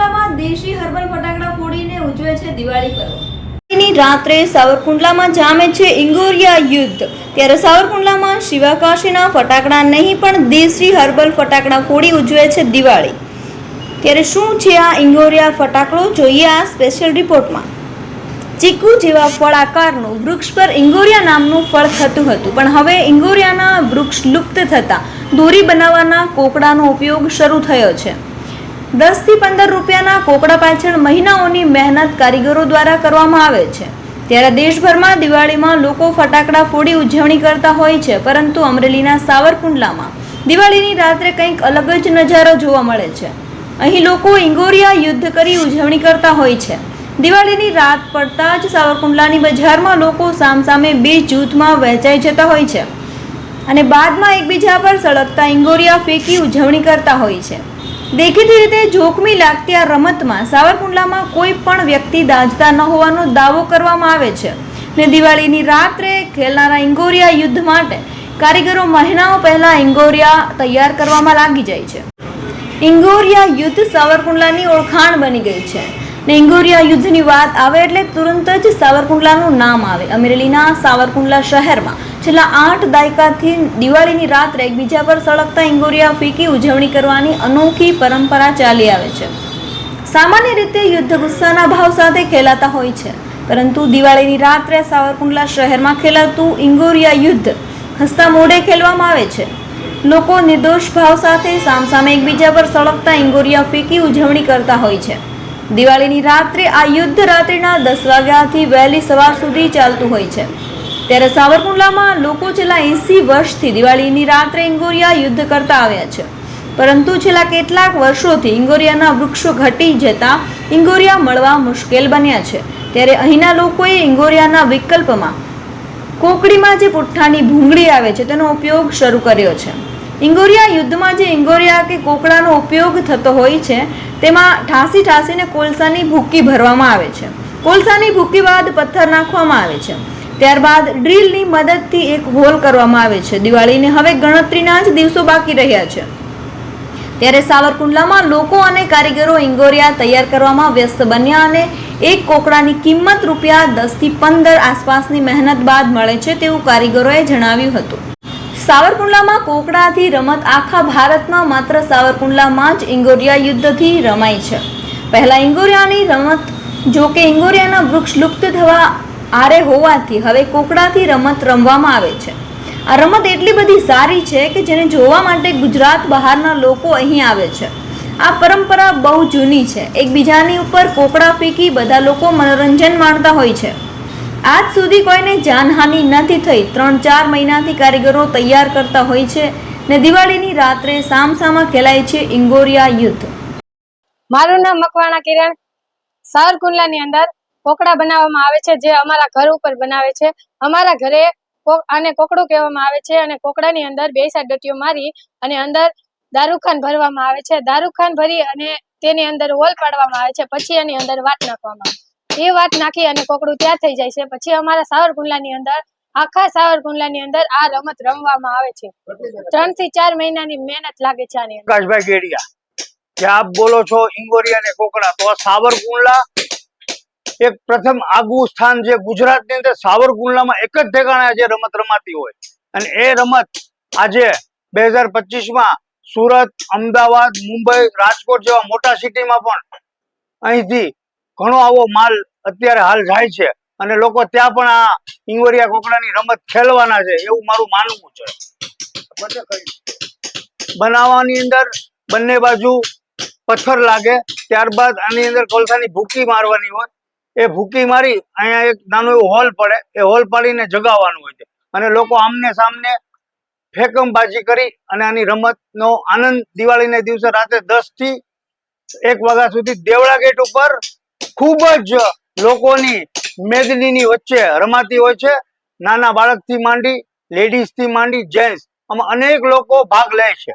દેશી હર્બલ ફટાકડા ફોડીને ઉજવે છે દિવાળી પર્વ. રાત્રે સાવરકુંડલામાં જામે છે ઇંગોરિયા યુદ્ધ. ત્યારે સાવરકુંડલામાં શિવાકાશીના ફટાકડા નહીં, પણ દેશી હર્બલ ફટાકડા ફોડી ઉજવે છે દિવાળી. ત્યારે શું છે આ ઇંગોરિયા ફટાકડો? જોઈએ આ સ્પેશિયલ રિપોર્ટમાં ચીકુ જેવા ફળ આકારનું વૃક્ષ પર ઇંગોરિયા નામનું ફળ થતું હતું. પણ હવે ઇંગોરિયાના વૃક્ષ લુપ્ત થતાં, દોરી બનાવવાના કોકડાનો ઉપયોગ શરૂ થયો છે. દસથી પંદર રૂપિયાના કોકડા પાછળ મહિનાઓની મહેનત કારીગરો દ્વારા કરવામાં આવે છે. ત્યારે દેશભરમાં દિવાળીમાં લોકો ફટાકડા ફોડી ઉજવણી કરતા હોય છે, પરંતુ અમરેલીના સાવરકુંડલામાં દિવાળીની રાત્રે કંઈક અલગ જ નજારો જોવા મળે છે. અહીં લોકો ઇંગોરિયા યુદ્ધ કરી ઉજવણી કરતા હોય છે. દિવાળીની રાત પડતા જ સાવરકુંડલાની બજારમાં લોકો સામસામે બે જૂથમાં વહેંચાઈ જતા હોય છે અને બાદમાં એકબીજા પર સળગતા ઇંગોરિયા ફેંકી ઉજવણી કરતા હોય છે. દેખીતી રીતે જોખમી લાગતી આ રમતમાં સાવરકુંડલામાં કોઈ પણ વ્યક્તિ દાજતા ન હોવાનો દાવો કરવામાં આવે છે. ને દિવાળીની રાત્રે ખેલનારા ઇંગોરિયા યુદ્ધ માટે કારીગરો મહિનાઓ પહેલા ઇંગોરિયા તૈયાર કરવામાં લાગી જાય છે. ઇંગોરિયા યુદ્ધ સાવરકુંડલાની ઓળખાણ બની ગઈ છે. ને ઇંગોરિયા યુદ્ધની વાત આવે એટલે તુરંત જ સાવરકુંડલાનું નામ આવે. અમરેલીના સાવરકુંડલા શહેરમાં છેલ્લા આઠ દાયકાથી દિવાળીની રાત્રે એકબીજા પર સળગતા ઇંગોરિયા ફીકી ઉજવણી કરવાની અનોખી પરંપરા ચાલી આવે છે. સામાન્ય રીતે યુદ્ધ ગુસ્સાના ભાવ સાથે ખેલાતા હોય છે, પરંતુ દિવાળીની રાત્રે સાવરકુંડલા શહેરમાં ખેલાતું ઇંગોરિયા યુદ્ધ હસતા મોઢે ખેલવામાં આવે છે. લોકો નિર્દોષ ભાવ સાથે સામસામે એકબીજા પર સળગતા ઇંગોરિયા ફીકી ઉજવણી કરતા હોય છે. દિવાળીની રાત્રે આ યુદ્ધ રાત્રિના દસ વાગ્યાથી વહેલી સવાર સુધી ચાલતું હોય છે. ત્યારે સાવરકુંડલામાં લોકો છેલ્લા એંસી વર્ષથી દિવાળીની રાત્રે ઇંગોરિયા યુદ્ધ કરતા આવ્યા છે. પરંતુ છેલ્લા કેટલાક વર્ષોથી ઇંગોરિયાના વૃક્ષો ઘટી જતા ઇંગોરિયા મળવા મુશ્કેલ બન્યા છે. ત્યારે અહીંના લોકોએ ઇંગોરિયાના વિકલ્પમાં કોકડીમાં જે પુઠ્ઠાની ભૂંગળી આવે છે તેનો ઉપયોગ શરૂ કર્યો છે. ઇંગોરિયા યુદ્ધમાં જે ઇંગોરિયા કે કોકડાનો ઉપયોગ થતો હોય છે, તેમાં ઠાસી ઠાસીને કોલસાની ભૂકી ભરવામાં આવે છે. કોલસાની ભૂકી બાદ પથ્થર નાખવામાં આવે છે. ત્યારબાદ ડ્રીલની મદદથી એક હોલ કરવામાં આવે છે. દિવાળીને હવે ગણતરીના જ દિવસો બાકી રહ્યા છે. ત્યારે સાવરકુંડલામાં લોકો અને કારીગરો ઇંગોરિયા તૈયાર કરવામાં વ્યસ્ત બન્યા અને એક કોકડાની કિંમત રૂપિયા દસથી પંદર આસપાસની મહેનત બાદ મળે છે તેવું કારીગરોએ જણાવ્યું હતું. સાવરકુંડલામાં કોકડાથી રમત આખા ભારતમાં માત્ર સાવરકુંડલામાં જ ઇંગોરિયા યુદ્ધથી રમાય છે. પહેલાં ઇંગોરિયાની રમત, જો કે ઇંગોરિયાના વૃક્ષ લુપ્ત થવા આરે હોવાથી હવે કોકડાથી રમત રમવામાં આવે છે. આ રમત એટલી બધી સારી છે કે જેને જોવા માટે ગુજરાત બહારના લોકો અહીં આવે છે. આ પરંપરા બહુ જૂની છે. એકબીજાની ઉપર કોકડા ફેંકી બધા લોકો મનોરંજન માણતા હોય છે. આજ સુધી કોઈને જાનહાનિ નથી થઈ. ત્રણ ચાર મહિનાથી કારીગરો તૈયાર કરતા હોય છે ને દિવાળીની રાત્રે સામસામા ખેલાય છે ઇંગોરિયા યુદ્ધ. મારું નામ મકવાણા કિરણ. સાવરકુંડલાની અંદર કોકડા બનાવવામાં આવે છે, જે અમારા ઘર ઉપર બનાવે છે. અમારા ઘરે આને કોકડું કહેવામાં આવે છે અને કોકડાની અંદર બે સાઈડ ડટીઓ મારી અને અંદર દારૂખાન ભરવામાં આવે છે. દારૂખાન ભરી અને તેની અંદર હોલ પાડવામાં આવે છે, પછી એની અંદર વાત નાખવામાં આવે એ વાત નાખી અને કોકડું ત્યાં થઈ જાય છે. પછી અમારા સાવરકુંડલાની અંદર, આખા સાવરકુંડલાની અંદર આ રમત રમવામાં આવે છે. ત્રણથી ચાર મહિનાની મહેનત લાગે છે આની પ્રકાશભાઈ ગેડિયા, જે આપ બોલો છો ઇંગોરિયા ને કોકડા, તો સાવરકુંડલા એક પ્રથમ આગવું સ્થાન જે ગુજરાતની અંદર. સાવરકુંડલામાં એક જ ઠેકાણે આજે રમત રમાતી હોય. અને એ રમત આજે બે હજાર પચીસમાં સુરત, અમદાવાદ, મુંબઈ, રાજકોટ જેવા મોટા સિટીમાં પણ અહીંથી ઘણો આવો માલ અત્યારે હાલ જાય છે. અને લોકો ત્યાં પણ આ ઇંગોરિયા કોકડાની રમત ખેલવાના છે, એવું મારું માનવું છે. બનાવવાની અંદર બંને બાજુ પથ્થર લાગે, ત્યારબાદ આની અંદર કોલસાની ભૂકી મારવાની હોય. એ ભૂકી મારી અહીંયા એક નાનો એવો હોલ પડે, એ હોલ પાડીને જગાવવાનું હોય છે. અને લોકો આમને સામને ફેકમબાજી કરી અને આની રમતનો આનંદ દિવાળીના દિવસે રાતે દસથી એક વાગ્યા સુધી દેવળા ગેટ ઉપર ખૂબ જ લોકોની મેદનીની વચ્ચે રમાતી હોય છે. નાના બાળકથી માંડી, લેડીઝથી માંડી, જેન્ટ્સ, આમાં અનેક લોકો ભાગ લે છે.